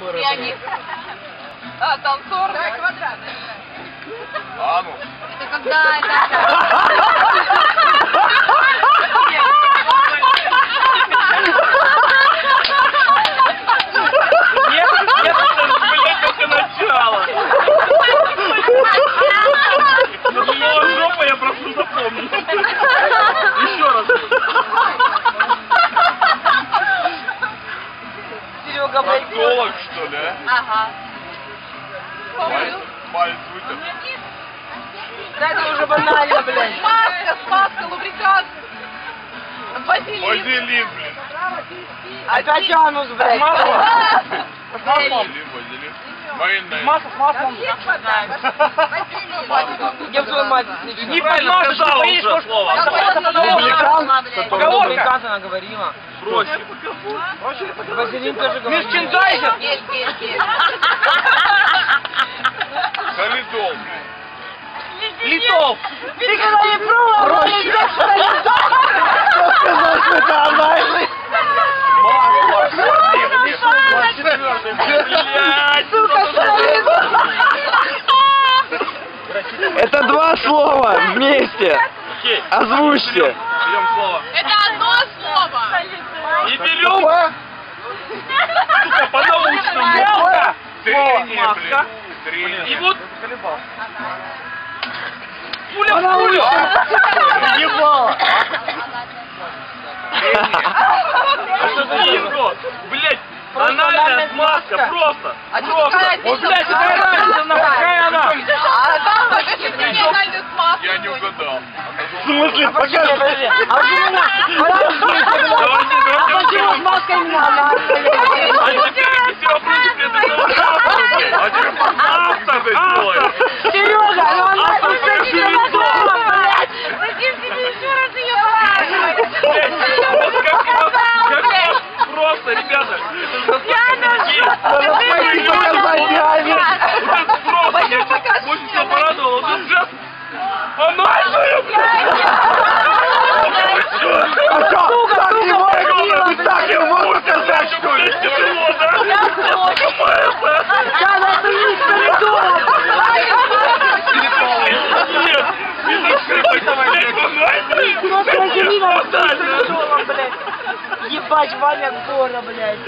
Пианист. А, танцор. Да, квадратный. А ну. Это когда это... Я просто запомнил. Серега, блядь. Проктолог, что ли, а? Ага. Палец, палец вытер. Да это уже банально, блядь. Смазка, смазка, лубрикант. Вазелин. Вазелин, блин. Опять анус, блядь. Вазелин, вазелин. Майонез. Масло с маслом. Я в твою мать Неправильно сказала уже слово. Лубрикант она говорила. Проще. Вазелин тоже говорила. Мерчендайзер. Есть, есть, есть. Солидол. Литов. Ты когда не пробовал, Это два слова вместе. Озвучьте. Берем слово. Это одно слово. И берем, сука, по-научному. Трение, Маска. И вот пуля в пулю. Бинго. Блять, анальная смазка, просто. А Просто. Вот, блядь, какая разница, нахуй, какая она? А там это криминальную смазку. Я не угадал. В смысле? Покажи. А а почему смазка именно она? А теперь все вопросы это А ребята, Я настолько пойди показать реально. Вот это просто, я сейчас очень себя порадовал, вот это сейчас анальную, блядь! А что? Так не можно? Ты так не можешь сказать, что ли? Блядь, тяжело, да? Когда ты не придумал, Нет, не зашибай, блядь, анальную! Ебать, Ваня Гора, блядь.